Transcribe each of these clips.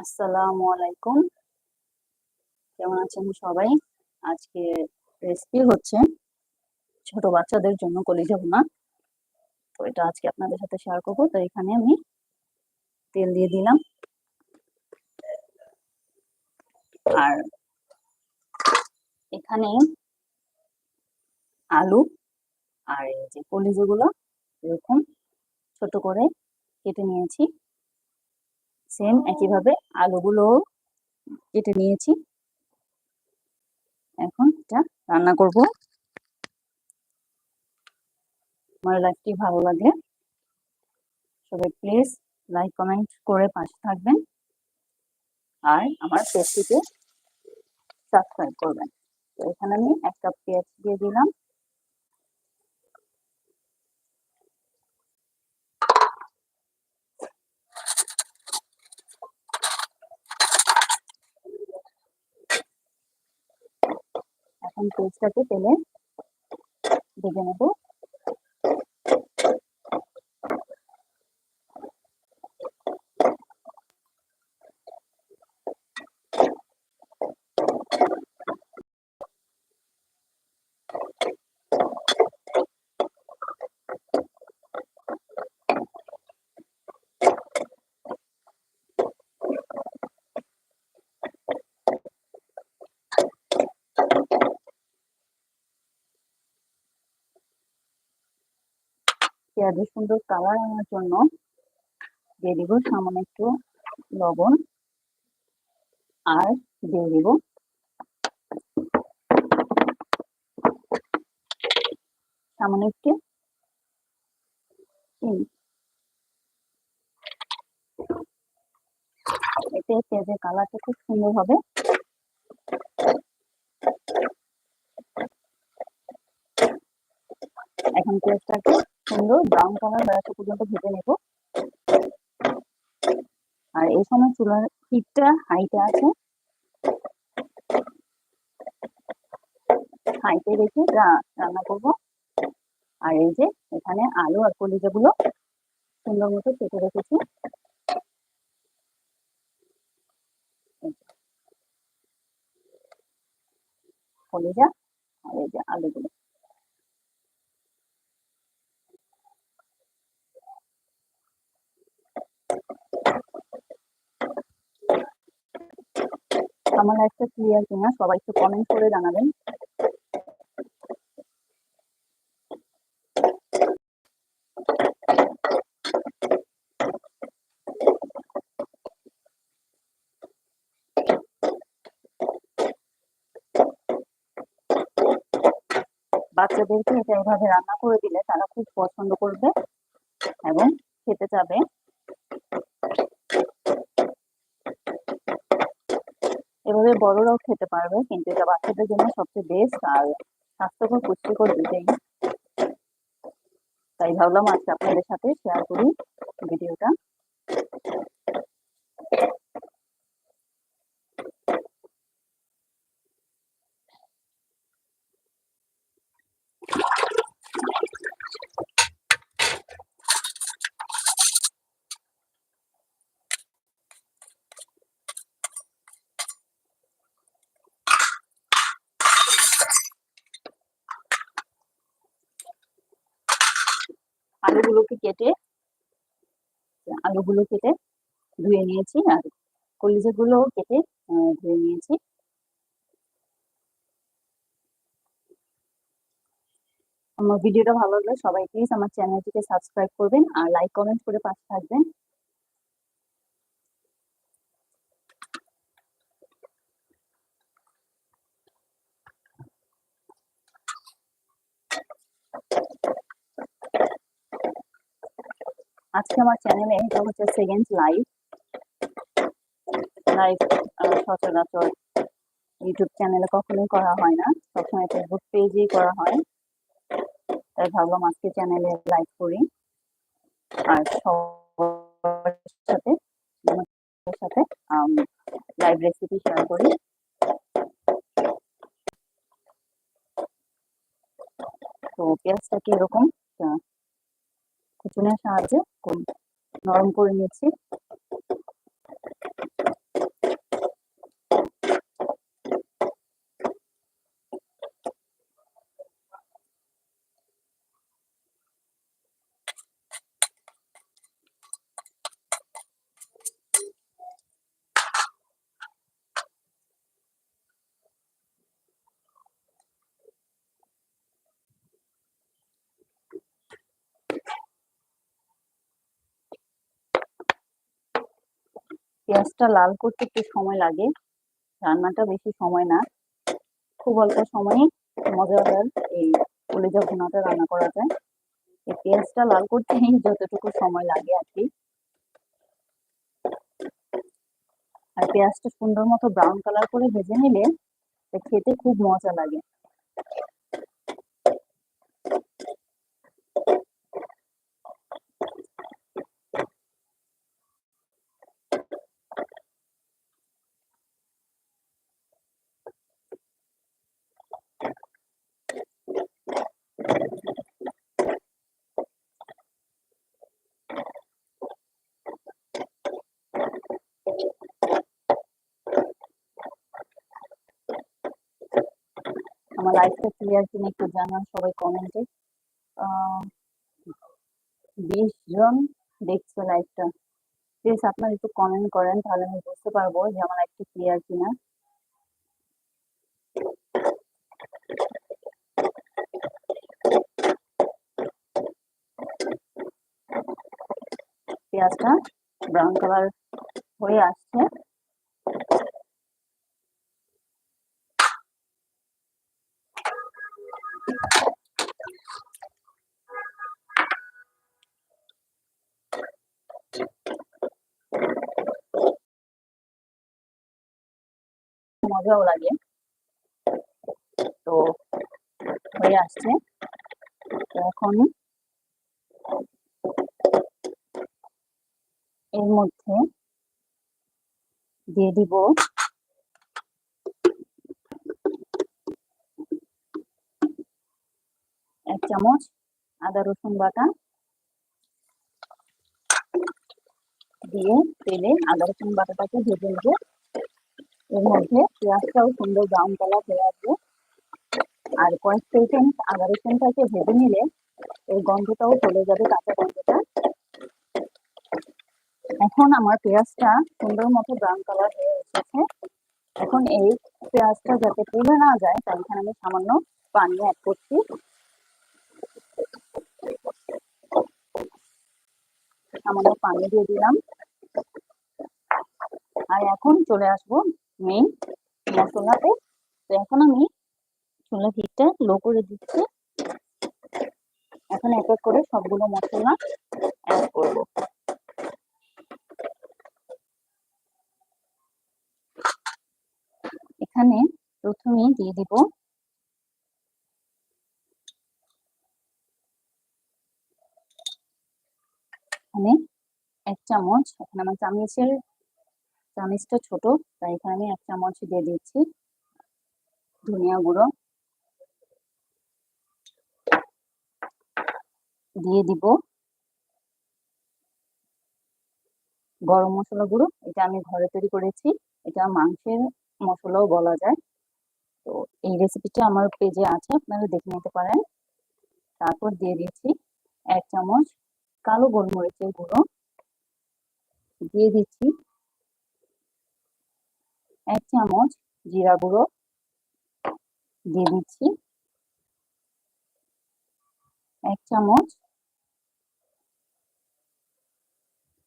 আসসালামু আলাইকুম। কেমন আছেন সবাই? আজকে রেসিপি হচ্ছে ছোট বাচ্চাদের জন্য কলিজা ভুনা তো এটা আজকে আপনাদের সাথে শেয়ার করব। তো এখানে আমি তেল দিয়ে দিলাম। আর এখানে আলু আর এই যে কলিজাগুলো এরকম ছোট করে কেটে নিয়েছি। সেম একইভাবে আলুগুলো কেটে নিয়েছি। এখন এটা রান্না করব। আমার লাইফটি ভালো লাগে সবাই প্লিজ লাইক, কমেন্ট করে পাশে থাকবেন আর আমার পেজটিকে সাবস্ক্রাইব করবেন। তো এখানে আমি এক কাপ পেঁয়াজ দিয়ে দিলাম। এখন পেঁয়াজটাকে তেলে ভেজে নেব। পেঁয়াজের সুন্দর কালার আনার জন্য দিয়ে দিব সামান্য একটু লবণ আর দিয়ে দিব সামান্য একটু এতে পেঁয়াজের কালারটা খুব সুন্দর হবে। এখন পেঁয়াজটাকে সুন্দর ব্রাউন কালার হয়ে আসা পর্যন্ত ভেজে নেব। আর এই সময় চুলার হিটটা হাইতে আছে। হাইতে রেখে রান্না করব। আর এই যে এখানে আলু আর কলিজাগুলো সুন্দর মতো কেটে রেখেছি। কলিজা আর এই যে আলুগুলো। আমার লাইফটা ক্লিয়ার কিনা সবাই একটু কমেন্ট করে জানাবেন। বাচ্চাদেরকে এটা এভাবে রান্না করে দিলে তারা খুব পছন্দ করবে এবং খেতে চাবে। এভাবে বড়রাও খেতে পারবে, কিন্তু এটা বাচ্চাদের জন্য সবচেয়ে বেস্ট আর স্বাস্থ্যকর, পুষ্টিকর দুটাই। তাই ভাবলাম আজকে আপনাদের সাথে শেয়ার করি ভিডিওটা। কেটে আলুগুলো কেটে ধুয়ে নিয়েছি আর কলিজাগুলো কেটে ধুয়ে নিয়েছি। আমার ভিডিওটা ভালো লাগলে সবাই প্লিজ আমার চ্যানেলটিকে সাবস্ক্রাইব করবেন আর লাইক কমেন্ট করে পাশে থাকবেন। আজকে আমার চ্যানেলে এটা হচ্ছে সেকেন্ড লাইভ লাইভ সচরাচর ইউটিউব চ্যানেলে কখনোই করা হয় না। সবসময় ফেসবুক পেজেই করা হয়। তাই ভাবলাম আজকে চ্যানেলে লাইভ করি। আর সবার সাথে সাথে লাইভ রেসিপি শেয়ার করি। তো পেঁয়াজটাকে এরকম কুচুনের সাহায্যে নরম করে নিচ্ছি পেঁয়াজটা লাল করতে একটু সময় লাগে। রান্নাটা বেশি সময় না। খুব অল্প সময়ে মজাদার এই কলিজা ভুনাটা রান্না করা যায়। এই পেঁয়াজটা লাল করতেই যতটুকু সময় লাগে আর কি। আর পেঁয়াজটা সুন্দর মতো ব্রাউন কালার করে ভেজে নিলে খেতে খুব মজা লাগে আমার লাইফটা ক্লিয়ার কিনা একটু জানান সবাই কমেন্টে বিশ জন দেখছে লাইফটা প্লিজ আপনারা একটু কমেন্ট করেন তাহলে আমি বুঝতে পারব যে আমার লাইফটা ক্লিয়ার কিনা। পেঁয়াজটা ব্রাউন কালার হয়ে আসছে। মজাও লাগে। তো হয়ে আসছে। এখন এর মধ্যে দিয়ে দিব এক চামচ আদা, রসুন বাটা দিয়ে তেলে আদা, রসুন বাটাটাকে ভেজে নেব। এর মধ্যে পেঁয়াজটাও সুন্দর ব্রাউন কালার হয়ে আসবে আর কয়েক সেকেন্ড আদা রসুনটাকে ভেজে নিলে এই গন্ধটাও চলে যাবে কাঁচা গন্ধটা এখন আমার পেঁয়াজটা সুন্দর মতো ব্রাউন কালার হয়ে এসেছে এখন এই পেঁয়াজটা যাতে পুড়ে না যায় তাই এখানে আমি সামান্য পানি অ্যাড করছি সামান্য পানি দিয়ে দিলাম আর এখন চলে আসব মেইন মশলাতে তো এখন আমি চুলা হিটটা লো করে দিচ্ছি। এখন এক এক করে সবগুলো মশলা অ্যাড করব। এখানে প্রথমে দিয়ে দিব এখানে এক চামচ, এখানে আমার চামচের চামচটা ছোট, তাই এখানে আমি এক চামচ দিয়ে দিচ্ছি ধনিয়া গুঁড়ো। দিয়ে দিব গরম মশলা গুঁড়ো, এটা আমি ঘরে তৈরি করেছি। এটা মাংসের মশলাও বলা যায়। তো এই রেসিপিটা আমার পেজে আছে, আপনারা দেখে নিতে পারেন। তারপর দিয়ে দিচ্ছি এক চামচ কালো গোলমরিচের গুঁড়ো। দিয়ে দিচ্ছি এক চামচ জিরা গুঁড়ো দিয়ে দিচ্ছি। এক চামচ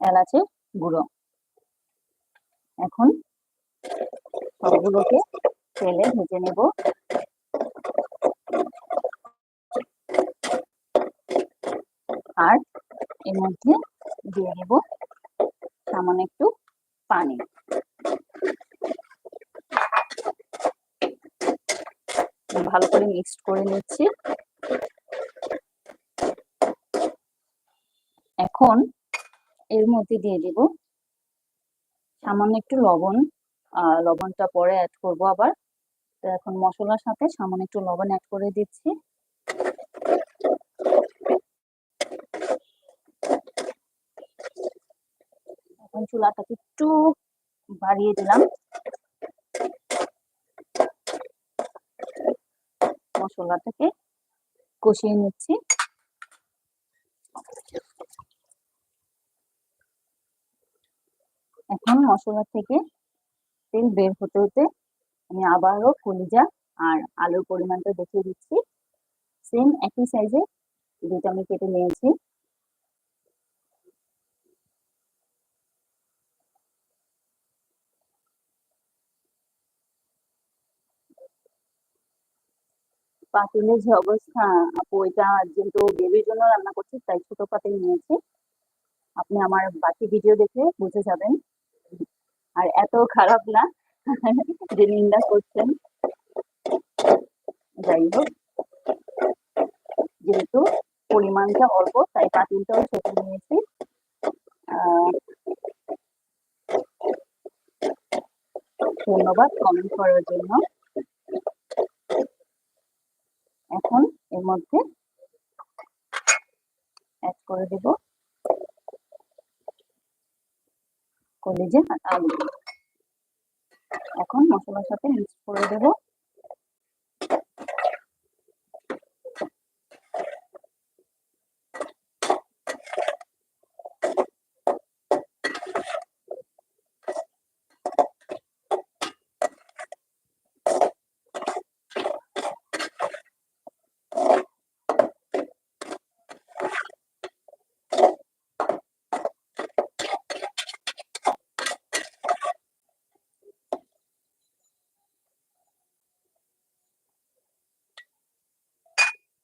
এলাচের গুঁড়ো। এখন সবগুলোকে তেলে ভেজে নেব। আর এর মধ্যে দিয়ে দেব সামান্য একটু পানি। ভালো করে মিক্সড করে নিচ্ছি। এখন এর মধ্যে দিয়ে দিব সামান্য একটু লবণ লবণটা পরে অ্যাড করব আবার। তো এখন মশলার সাথে সামান্য একটু লবণ অ্যাড করে দিচ্ছি। এখন চুলাটাকে একটু বাড়িয়ে দিলাম। মশলাটাকে কষিয়ে নিচ্ছি। এখন মশলা থেকে তেল বের হতে হতে আমি আবারও কলিজা আর আলুর পরিমাণটা দেখিয়ে দিচ্ছি। সেম একই সাইজে দুটো আমি কেটে নিয়েছি। পাতিলের যে অবস্থা, আপু, এটা যেহেতু বেবির জন্য রান্না করছি, তাই ছোট পাতিল নিয়েছি। আপনি আমার বাকি ভিডিও দেখে বুঝে যাবেন। আর এত খারাপ না যে নিন্দা করছেন। যাই হোক, যেহেতু পরিমাণটা অল্প, তাই পাতিলটাও ছোট নিয়েছি। ধন্যবাদ কমেন্ট করার জন্য। এখন এর মধ্যে অ্যাড করে দেব কলেজে আলু। এখন মশলার সাথে মিক্স করে দেব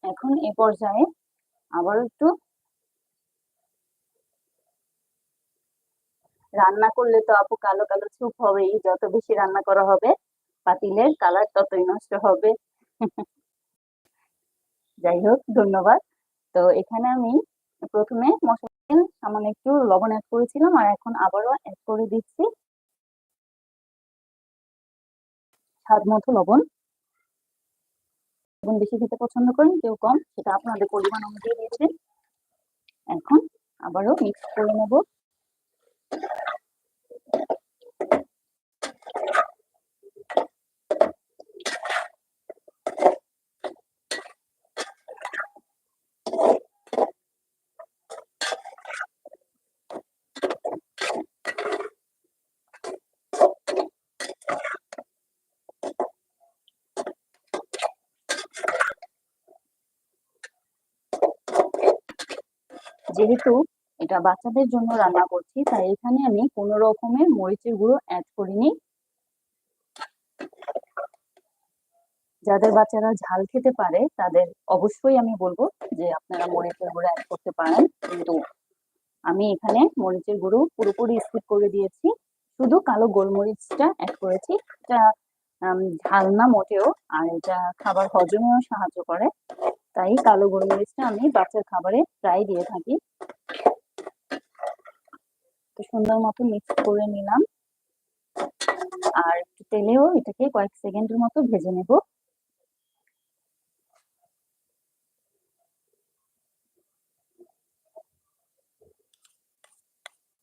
এখন এ পর্যায়ে আবার একটু রান্না করলে তো আপু কালো কালো স্যুপ হবেই, যত বেশি রান্না করা হবে, পাতিলের কালার ততই নষ্ট হবে। যাই হোক, ধন্যবাদ। তো এখানে আমি প্রথমে মশলা সামান্য একটু লবণ অ্যাড করেছিলাম, আর এখন আবারও অ্যাড করে দিচ্ছি স্বাদ মতো লবণ। লবণ বেশি খেতে পছন্দ করেন, কেউ কম, সেটা আপনাদের পরিমাণ অনুযায়ী দিয়ে দেবেন। এখন আবারও মিক্স করে নেব। যেহেতু এটা বাচ্চাদের জন্য রান্না করছি, তাই এখানে আমি কোনো রকমের মরিচের গুঁড়ো অ্যাড করিনি। যাদের বাচ্চারা ঝাল খেতে পারে, তাদের অবশ্যই আমি বলব যে আপনারা মরিচের গুঁড়ো অ্যাড করতে পারেন। কিন্তু আমি এখানে মরিচের গুঁড়ো পুরোপুরি স্কিপ করে দিয়েছি। শুধু কালো গোলমরিচটা অ্যাড করেছি। এটা ঝাল না মোটেও, আর এটা খাবার হজমেও সাহায্য করে। তাই কালো গোলমরিচটা আমি বাচ্চার খাবারে প্রায় দিয়ে থাকি। সুন্দর মতো মিক্স করে নিলাম। আর তেলেও এটাকে কয়েক সেকেন্ডের মতো ভেজে নেব।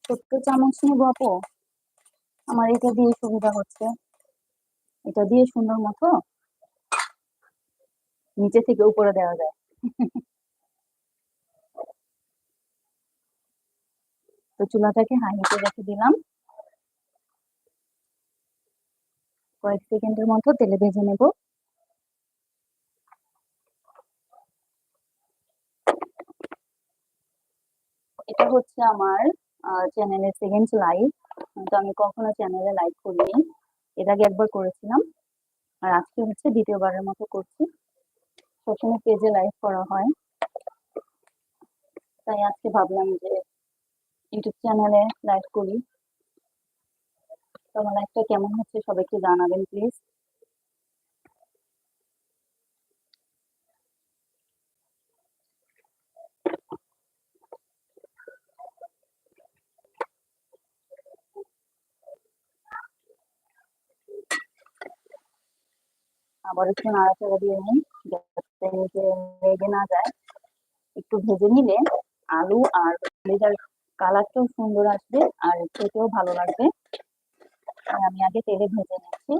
ছোট্ট চামচ নেব আপু। আমার এটা দিয়ে সুবিধা হচ্ছে। এটা দিয়ে সুন্দর মতো নিচে থেকে উপরে দেওয়া যায়। তো চুলাটাকে হাই রেখে দিলাম। কয়েক সেকেন্ডের মতো তেলে ভেজে নেব। এটা হচ্ছে আমার চ্যানেলের সেকেন্ড লাইভ তো আমি কখনো চ্যানেলে লাইভ করিনি। এর আগে একবার করেছিলাম। আর আজকে হচ্ছে দ্বিতীয়বারের মতো করছি। সবসময় পেজে লাইভ করা হয়। তাই আজকে ভাবলাম যে ইউটিউব চ্যানেলে লাইভ করি। তো আমার লাইভটা কেমন হচ্ছে সবাইকে জানাবেন প্লিজ আবার একটু নাড়াচাড়া দিয়ে নিই যাতে নিচে না যায়, একটু ভেজে নিলে আলু আর লেজার কালারটাও সুন্দর আসবে আর খেতেও ভালো লাগবে। আর আমি আগে তেলে ভেজে নিচ্ছি।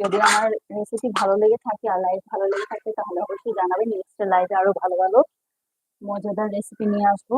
যদি আমার রেসিপি ভালো লেগে থাকে আর লাইভ ভালো লেগে থাকে, তাহলে অবশ্যই জানাবেন নেক্সট লাইভে আরও ভালো ভালো মজাদার রেসিপি নিয়ে আসব।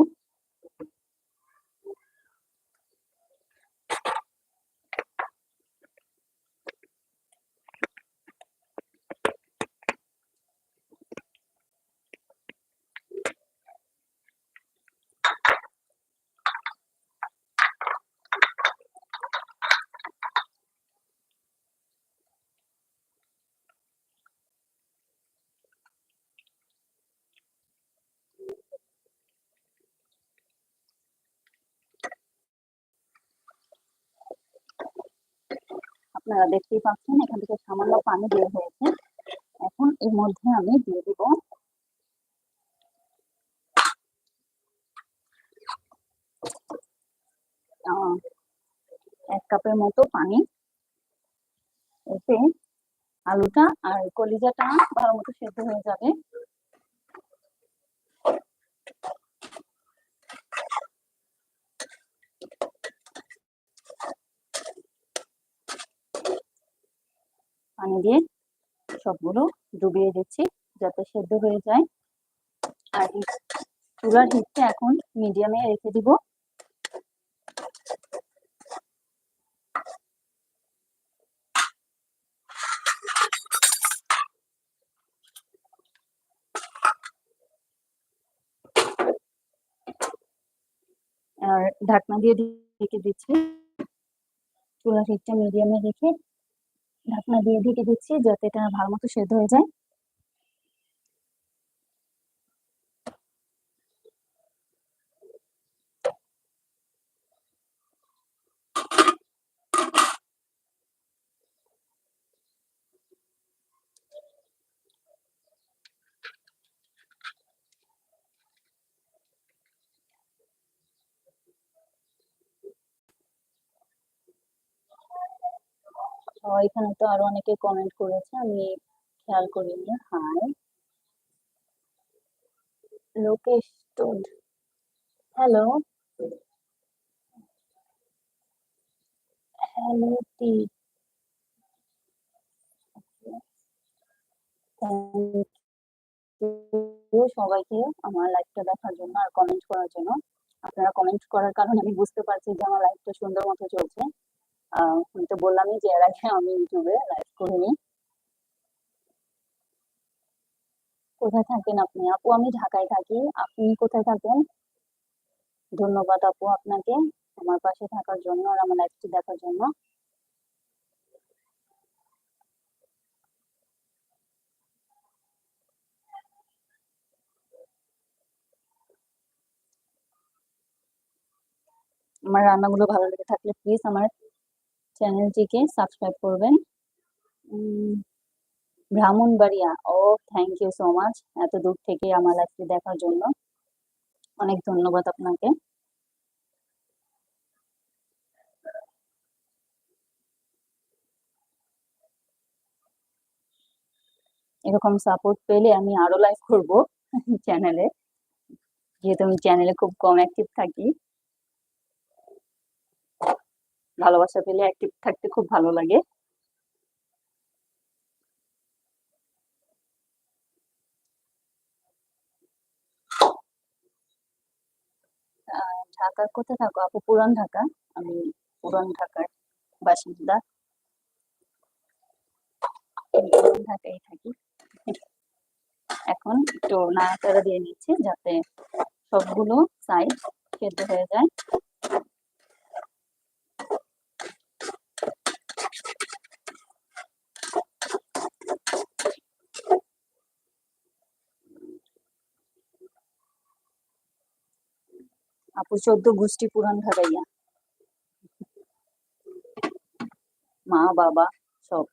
আপনারা দেখতেই পাচ্ছেন, এখান থেকে সামান্য পানি বের হয়েছে। এখন এর মধ্যে আমি দিয়ে দিব এক কাপের মতো পানি। এতে আলুটা আর কলিজাটা ভালো মতো সেদ্ধ হয়ে যাবে। পানি দিয়ে সবগুলো ডুবিয়ে দিচ্ছি যাতে সেদ্ধ হয়ে যায়। আর চুলার হিটটা এখন মিডিয়ামে রেখে দিব। আর ঢাকনা দিয়ে ঢেকে দিচ্ছি। চুলার হিটটা মিডিয়ামে রেখে ঢাকনা দিয়ে ঢেকে দিচ্ছি যাতে এটা ভালো মতো সেদ্ধ হয়ে যায়। এখানে তো আরও অনেকে কমেন্ট করেছে, আমি খেয়াল করিনি। হাই লোকেশ টুড হ্যালো হ্যালো টি সবাইকে আমার লাইভটা দেখার জন্য আর কমেন্ট করার জন্য। আপনারা কমেন্ট করার কারণে আমি বুঝতে পারছি যে আমার লাইভটা সুন্দর মতো চলছে। আমি তো বললামই যে এর আগে আমি ইউটিউবে লাইভ করিনি। কোথায় থাকেন আপনি? আপু, আমি ঢাকায় থাকি। আপনি কোথায় থাকেন? ধন্যবাদ আপু আপনাকে আমার পাশে থাকার জন্য আর আমার লাইভটি দেখার জন্য। আমার রান্নাগুলো ভালো লেগে থাকলে প্লিজ আমার চ্যানেলটিকে সাবস্ক্রাইব করবেন। ব্রাহ্মণবাড়িয়া, ও থ্যাংক ইউ সো মাচ এত দূর থেকে আমার লাইফটি দেখার জন্য। অনেক ধন্যবাদ আপনাকে। এরকম সাপোর্ট পেলে আমি আরও লাইভ করব চ্যানেলে যেহেতু আমি চ্যানেলে খুব কম অ্যাক্টিভ থাকি। ভালোবাসা পেলে অ্যাক্টিভ থাকতে খুব ভালো লাগে। ঢাকার কোথায় থাকো? আপু, পুরান ঢাকা? আমি পুরান ঢাকার বাসিন্দা। ঢাকায় থাকি। এখন একটু নাড়াচাড়া দিয়ে নিচ্ছি যাতে সবগুলো সাইড সেদ্ধ হয়ে যায়। আপু চোদ্দ গোষ্ঠী পুরান ঢাকাইয়া মা বাবা সব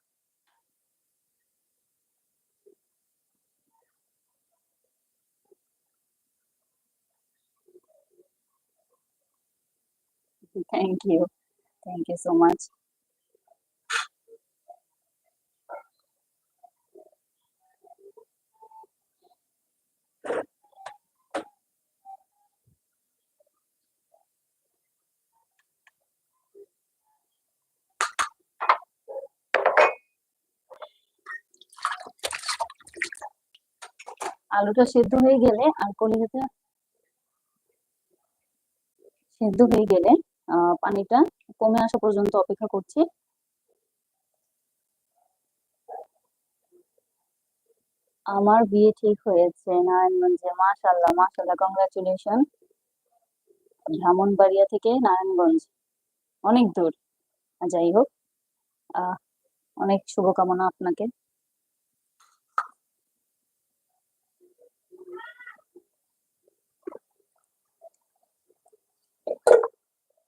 thank you thank you so much আলুটা সেদ্ধ হয়ে গেলে আর কলিজাটা সেদ্ধ হয়ে গেলে পানিটা কমে আসা পর্যন্ত অপেক্ষা করছি। আমার বিয়ে ঠিক হয়েছে, নারায়ণগঞ্জে মাশাল্লাহ মাশাল্লাহ কংগ্রাচুলেশন ব্রাহ্মণবাড়িয়া থেকে নারায়ণগঞ্জ, অনেক দূর। যাই হোক অনেক শুভকামনা আপনাকে।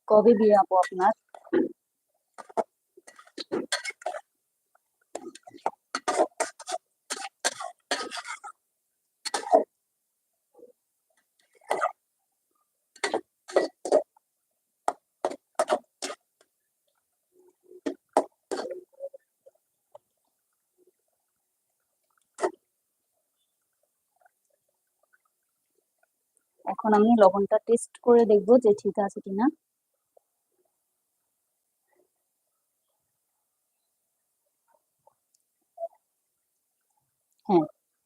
কবে বিয়ে আপু আপনার? এখন আমি লবণটা টেস্ট করে দেখব যে ঠিক আছে কিনা।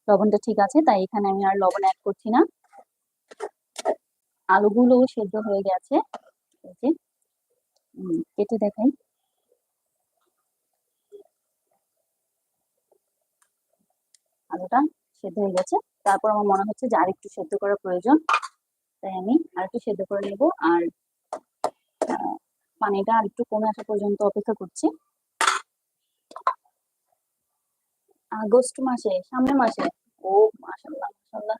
লবণটা ঠিক আছে, তাই এখানে আমি আর লবণ অ্যাড করছি না। আলুগুলো সেদ্ধ হয়ে গেছে। কেটে দেখাই। আলুটা সেদ্ধ হয়ে গেছে। তারপর আমার মনে হচ্ছে যে আরেকটু সেদ্ধ করা প্রয়োজন। তাই আমি আরেকটু সেদ্ধ করে নেব। আর পানিটা আরেকটু কমে আসা পর্যন্ত অপেক্ষা করছি। আগস্ট মাসে, সামনের মাসে। ও মাশাল্লাহ মাশাল্লাহ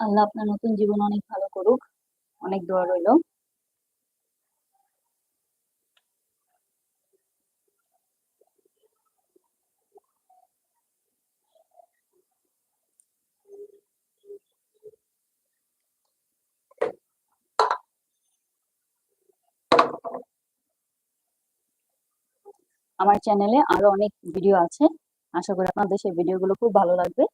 আল্লাহ আপনার নতুন জীবন অনেক ভালো করুক। অনেক দোয়া রইল। আমার চ্যানেলে আরও অনেক ভিডিও আছে। আশা করি আপনাদের সেই ভিডিওগুলো খুব ভালো লাগবে।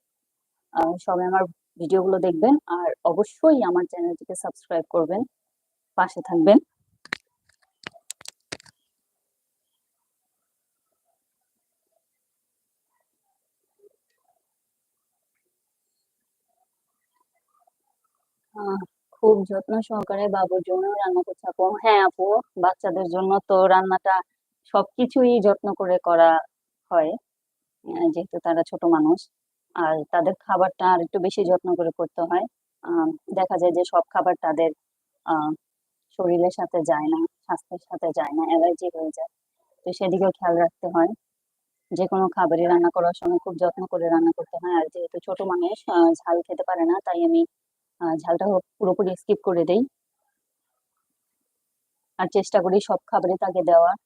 সবাই আমার ভিডিওগুলো দেখবেন। আর অবশ্যই আমার চ্যানেলটিকে সাবস্ক্রাইব করবেন। পাশে থাকবেন। খুব যত্ন সহকারে বাবুর জন্য রান্না করছে আপু। হ্যাঁ আপু, বাচ্চাদের জন্য তো রান্নাটা সবকিছুই যত্ন করে করা হয়। যেহেতু তারা ছোট মানুষ, আর তাদের খাবারটা আর একটু বেশি যত্ন করে করতে হয়। দেখা যায় যে সব খাবার তাদের শরীরের সাথে যায় না, স্বাস্থ্যের সাথে যায় না, অ্যালার্জি হয়ে যায়। তো সেদিকেও খেয়াল রাখতে হয়। যে কোনো খাবারই রান্না করার সময় খুব যত্ন করে রান্না করতে হয়। আর যেহেতু ছোট মানুষ ঝাল খেতে পারে না, তাই আমি ঝালটা পুরোপুরি স্কিপ করে দেই। আর চেষ্টা করি সব খাবারই তাকে দেওয়ার।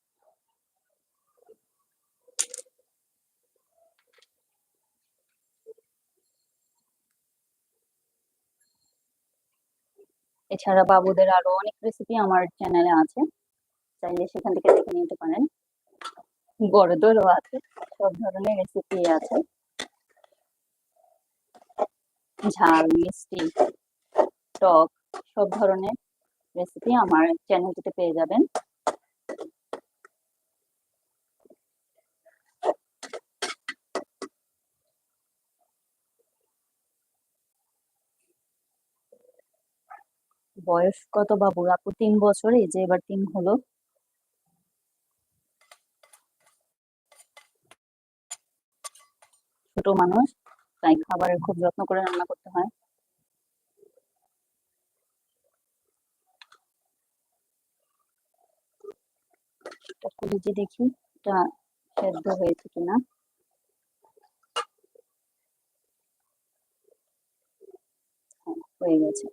এছাড়া বাবুদের আরও অনেক রেসিপি আমার চ্যানেলে আছে। চাইলে সেখান থেকে দেখে নিতে পারেন। বড়দেরও আছে, সব ধরনের রেসিপি আছে। ঝাল, মিষ্টি, টক, সব ধরনের রেসিপি আমার চ্যানেলটিতে পেয়ে যাবেন। বয়স কত বাবুর আপু তিন বছর এই যে এবার তিন হলো। ছোট মানুষ তাই খাবারের খুব যত্ন করে রান্না করতে হয়। যে দেখি এটা সেদ্ধ হয়েছে কিনা। হ্যাঁ, হয়ে গেছে।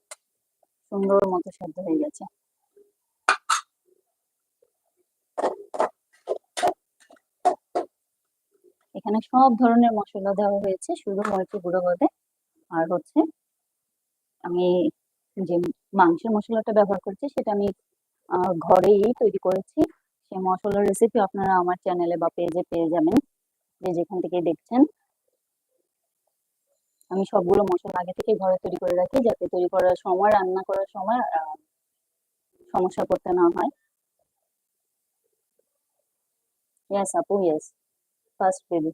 সুন্দর মতো সেদ্ধ হয়ে গেছে। এখানে সব ধরনের মশলা দেওয়া হয়েছে, শুধু মরিচের গুঁড়ো বাদে আর হচ্ছে আমি যে মাংসের মশলাটা ব্যবহার করছি, সেটা আমি ঘরেই তৈরি করেছি। সেই মশলার রেসিপি আপনারা আমার চ্যানেলে বা পেজে পেয়ে যাবেন। যে যেখান থেকে দেখছেন। আমি সবগুলো মশলা আগে থেকে ঘরে তৈরি করে রাখি, যাতে তৈরি করার সময়, রান্না করার সময় সমস্যা করতে না হয়। ইয়েস আপু ইয়েস ফার্স্ট বেবি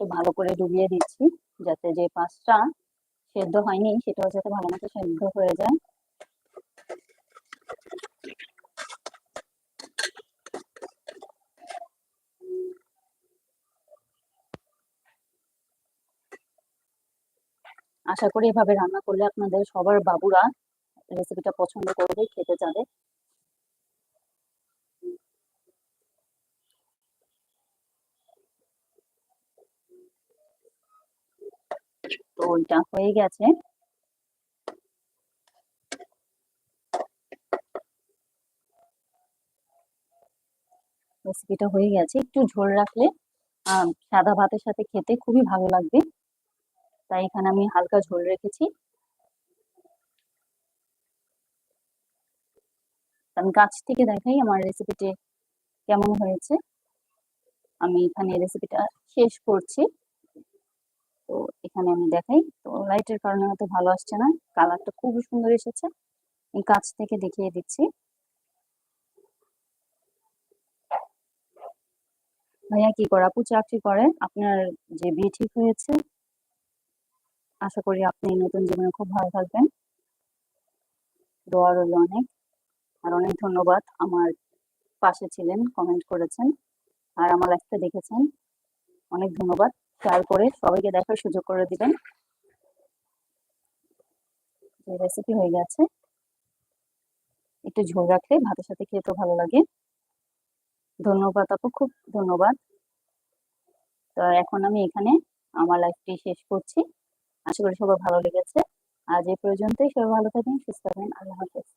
একটু ভালো করে ডুবিয়ে দিচ্ছি, যাতে যে পাঁচটা সেদ্ধ হয়নি সেটাও যাতে ভালো মতো সেদ্ধ হয়ে যায়। আশা করি এভাবে রান্না করলে আপনাদের সবার বাবুরা রেসিপিটা পছন্দ করবে, খেতে যাবে তো ওইটা হয়ে গেছে। রেসিপিটা হয়ে গেছে। একটু ঝোল রাখলে সাদা ভাতের সাথে খেতে খুবই ভালো লাগবে। তাই এখানে আমি হালকা ঝোল রেখেছি। আমি কাছ থেকে দেখাই আমার রেসিপিটি কেমন হয়েছে। আমি এখানে রেসিপিটা শেষ করছি। তো এখানে আমি দেখাই। তো লাইটের কারণে হয়তো ভালো আসছে না। কালারটা খুবই সুন্দর এসেছে। আমি কাছ থেকে দেখিয়ে দিচ্ছি। ভাইয়া কি করে? আপু চাকরি করে। আপনার যে বিয়ে ঠিক হয়েছে। আশা করি আপনি নতুন জীবনে খুব ভালো থাকবেন। দোয়া রইল অনেক। আর অনেক ধন্যবাদ। আমার পাশে ছিলেন কমেন্ট করেছেন। আর আমার লাইফটা দেখেছেন। অনেক ধন্যবাদ। শেয়ার করে সবাইকে দেখার সুযোগ করে দিবেন। রেসিপি হয়ে গেছে। একটু ঝোল রাখলে ভাতের সাথে খেতে ভালো লাগে। ধন্যবাদ আপু, খুব ধন্যবাদ। তো এখন আমি এখানে আমার লাইফটি শেষ করছি। আশা করি সবার ভালো লেগেছে। আজ এই পর্যন্তই। সবাই ভালো থাকবেন, সুস্থ থাকবেন। আল্লাহ হাফেজ।